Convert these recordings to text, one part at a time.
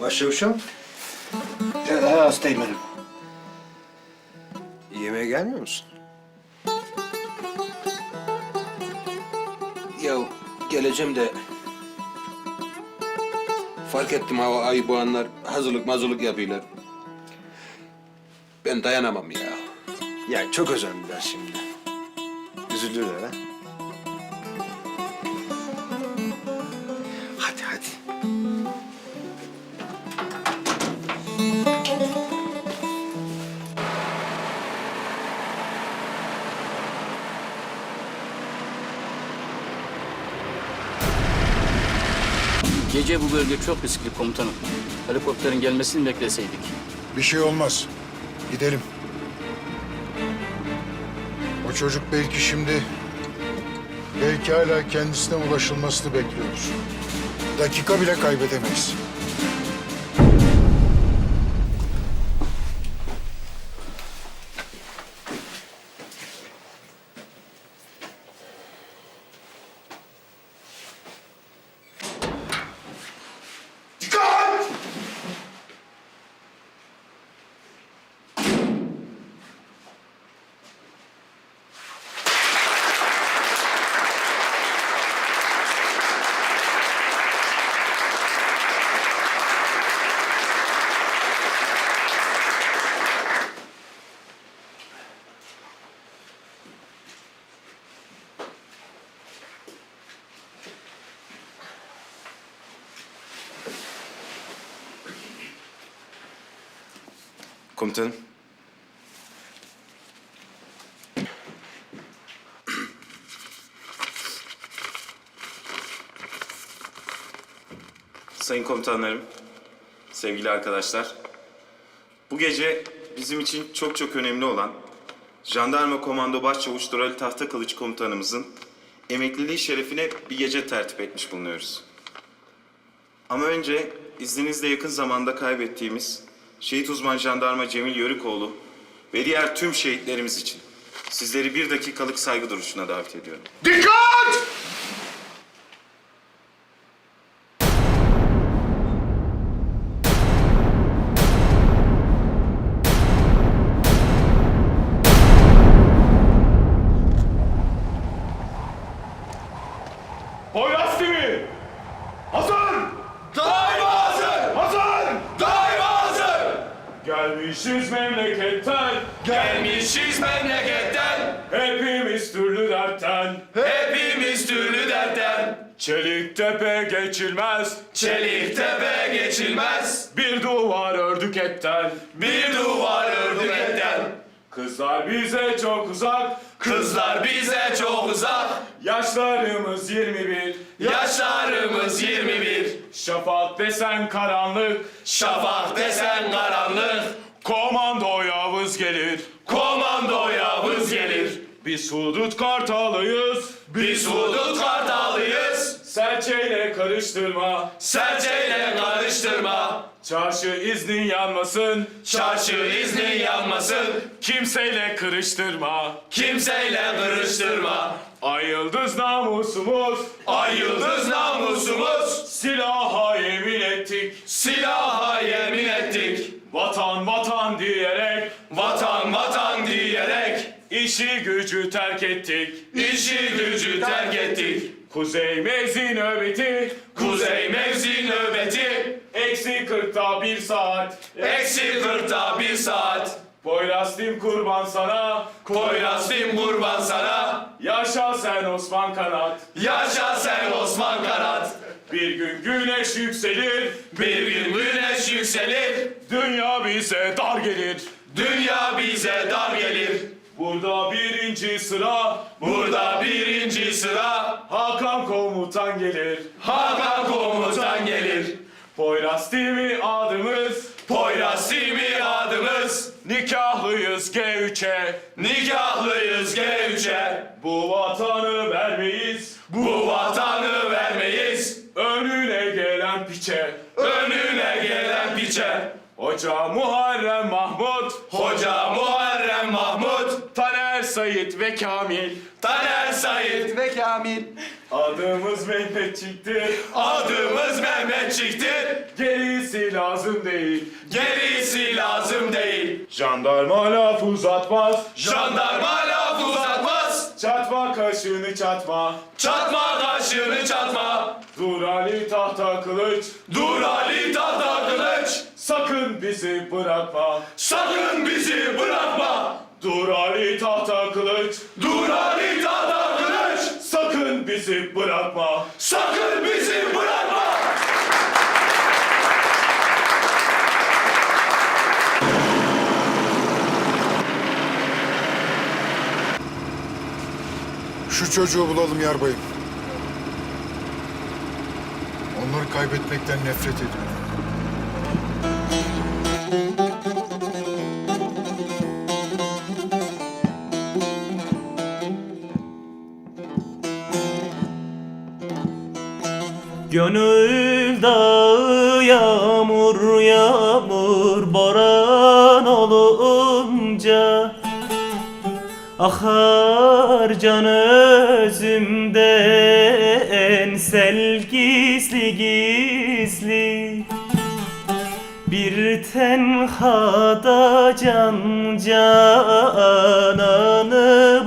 Başçavuşum, Ee, hastayım benim. yemeğe gelmiyor musun? Ya geleceğim de fark ettim hava ay bu anlar hazırlık mazırlık yapıyorlar. Ben dayanamam ya. Ya çok özendiler şimdi. Üzülürler ha. Gece bu bölge çok riskli komutanım. Helikopterin gelmesini bekleseydik. Bir şey olmaz. Gidelim. O çocuk belki şimdi... Belki hala kendisine ulaşılmasını bekliyordur. Dakika bile kaybedemeyiz. Komutanım. Sayın komutanlarım, sevgili arkadaşlar. Bu gece bizim için çok çok önemli olan Jandarma Komando Başçavuş Dorali Tahtakılıç Komutanımızın emekliliği şerefine bir gece tertip etmiş bulunuyoruz. Ama önce izninizle yakın zamanda kaybettiğimiz şehit uzman jandarma Cemil Yörükoğlu ve diğer tüm şehitlerimiz için sizleri bir dakikalık saygı duruşuna davet ediyorum. Dikkat! Poyraz TV! Gelmişiz memleketten, Gelmişiz memleketten, hepimiz türlü dertten. hepimiz türlü dertten. Çelik tepe geçilmez, Çelik tepe geçilmez, bir duvar ördük etten. bir duvar ördük etten. Kızlar bize çok uzak, Kızlar bize çok uzak, yaşlarımız 21. yaşlarımız 21. Şafak desen karanlık, Şafak desen karanlık, komando Yavuz gelir. komando Yavuz gelir. Biz hudut kartalıyız, Biz hudut kartalıyız, serçeyle karıştırma. serçeyle karıştırma. Çarşı iznin yanmasın, Çarşı izni yanmasın, kimseyle kırıştırma. kimseyle kırıştırma. Ay yıldız namusumuz, Ay yıldız namusumuz, silaha yemin ettik. silaha yemin ettik. Vatan vatan diyerek, Vatan vatan diyerek işi gücü terk ettik. işi gücü terk ettik. Kuzey mevzi nöbeti, Kuzey mevzi nöbeti eksi kırkta bir saat. eksi kırkta bir saat. Poyrazlim kurban sana, Poyrazlim kurban sana. yaşa sen Osman Kanat. Yaşa sen Osman Kanat. Bir gün güneş yükselir, Bir gün güneş yükselir. dünya bize dar gelir. Dünya bize dar gelir. Burada birinci sıra, Burada birinci sıra Hakan komutan gelir. Hakan komutan gelir. Poyraz TV adımız, Poyraz TV adımız. nikahlıyız G3'e. Nikahlıyız G3'e. Bu vatanı vermeyiz, Bu vatanı piçe. Önüne gelen piçe. Hoca Muharrem Mahmut, Hoca Muharrem Mahmut. Taner Sayit ve Kamil. Taner Said ve Kamil. Adımız Mehmetçik'tir, Adımız Mehmetçik'tir. gerisi lazım değil. Gerisi lazım değil. Jandarma laf uzatmaz. Jandarma. Çatma kaşını çatma. Çatma kaşını çatma. Dur Ali tahta kılıç. Dur Ali tahta kılıç. Sakın bizi bırakma. Sakın bizi bırakma. Dur Ali tahta kılıç. Dur Ali tahta kılıç. Sakın bizi bırakma. Sakın bizi bırakma. Şu çocuğu bulalım yarbayım. Onları kaybetmekten nefret ediyorum. Gönül dağı yağmur yağmur Akar can özümden sel gizli gizli. Bir tenhada can cananı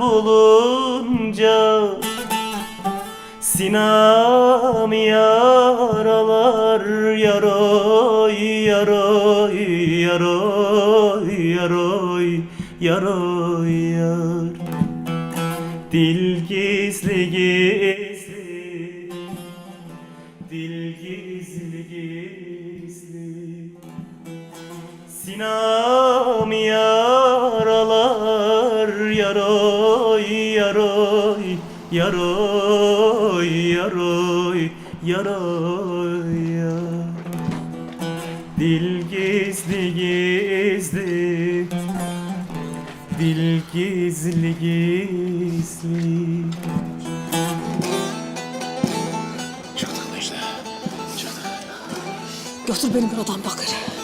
bulunca Sinam yaralar yaroy yaroy yaroy yaroy yaroy. yar Dil gizli gizli. Dil gizli gizli. Sinam yaralar yaroy yaroy yaroy yaroy yaroy yar Dil gizli gizli. Dil gizli gizli Götür beni buradan Bakır.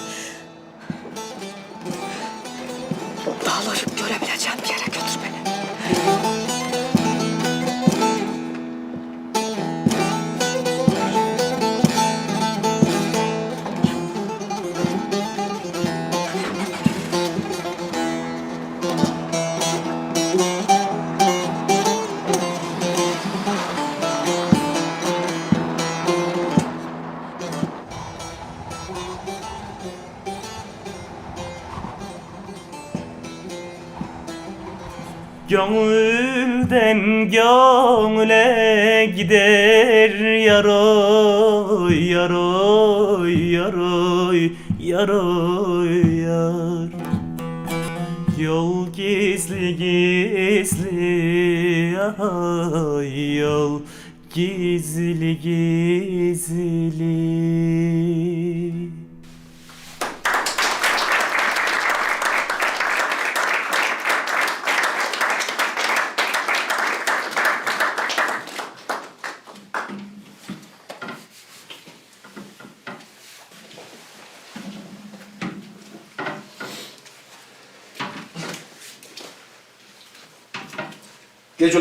Gönülden gönüle gider yaroy yaroy yaroy yaroy yar. Yol gizli gizli ay yol gizli gizli Geç.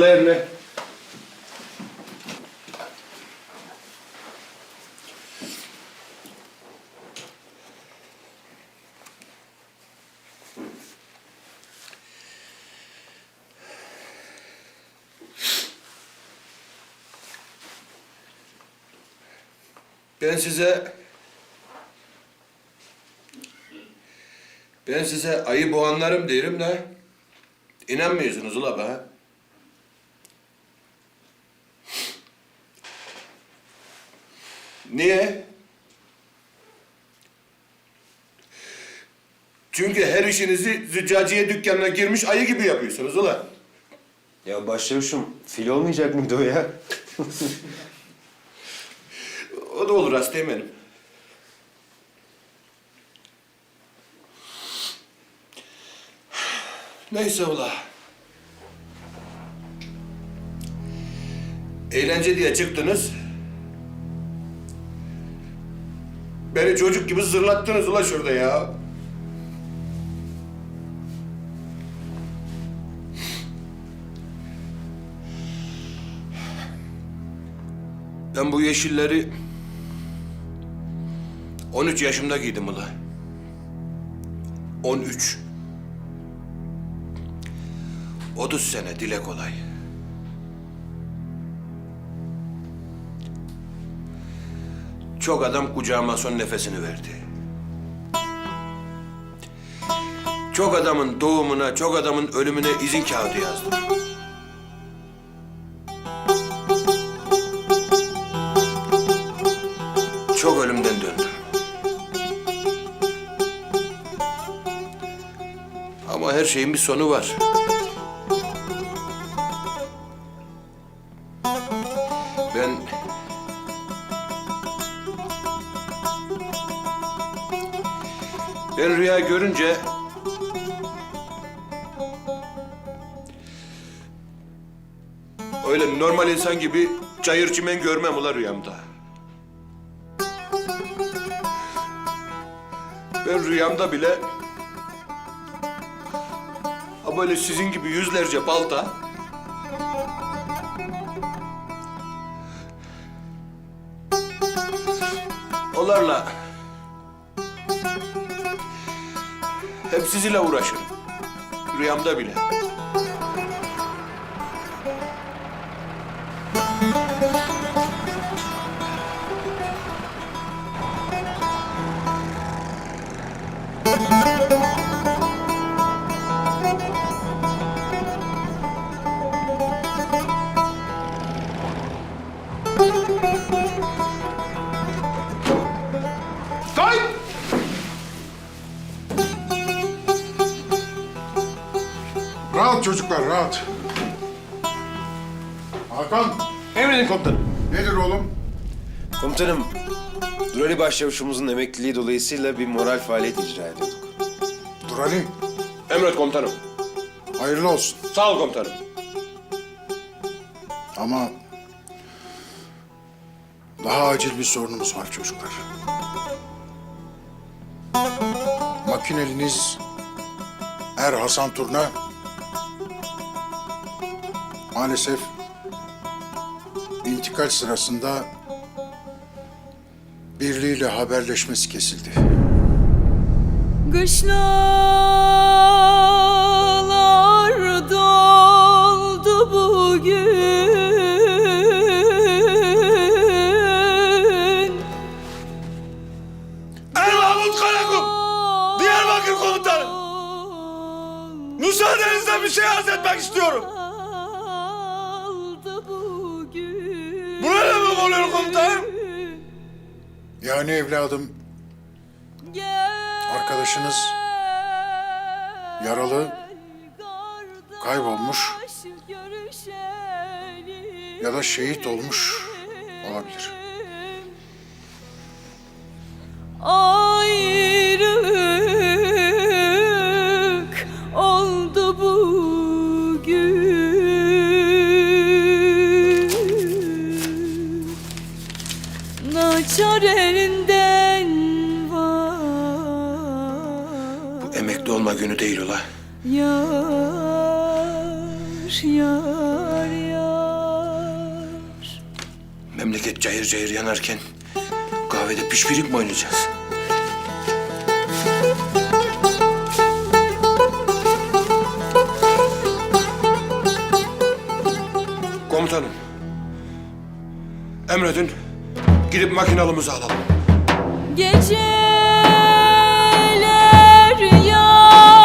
Ben size ben size ayı boğanlarım derim de inanmıyorsunuz ula be. Niye? Çünkü her işinizi züccaciye dükkanına girmiş ayı gibi yapıyorsunuz ulan. Ya başlamışım. Fil olmayacak mıydı o ya? O da olur hastayım benim. Neyse ula. Eğlence diye çıktınız. Beni çocuk gibi zırlattınız ula şurada ya. Ben bu yeşilleri 13 yaşımda giydim ula. 13. 30 sene dile kolay. Çok adam kucağıma son nefesini verdi. Çok adamın doğumuna, çok adamın ölümüne izin kağıdı yazdım. Çok ölümden döndüm. Ama her şeyin bir sonu var. Ben rüya görünce... Öyle normal insan gibi çayır çimen görmem ula rüyamda. Ben rüyamda bile... Ha böyle sizin gibi yüzlerce balta... Onlarla... Hep sizinle uğraşırım. Rüyamda bile. Rahat çocuklar rahat. Hakan Emredin komutanım. nedir oğlum? Komutanım, Durali Başçavuşumuzun emekliliği dolayısıyla bir moral faaliyet icra ediyorduk. Dur Ali Emret komutanım. hayırlı olsun. Sağ ol komutanım. Ama daha acil bir sorunumuz var çocuklar. Makineliniz Er Hasan Turna maalesef intikal sırasında birliğiyle haberleşmesi kesildi. Kışlalar evladım arkadaşınız yaralı, kaybolmuş ya da şehit olmuş olabilir. Ayrılık emekli olma günü değil ula. Yar, yar, yar Memleket cayır cayır yanarken kahvede pişpirik mi oynayacağız? Komutanım. Emredin. Gidip makinalımızı alalım. Gece 只有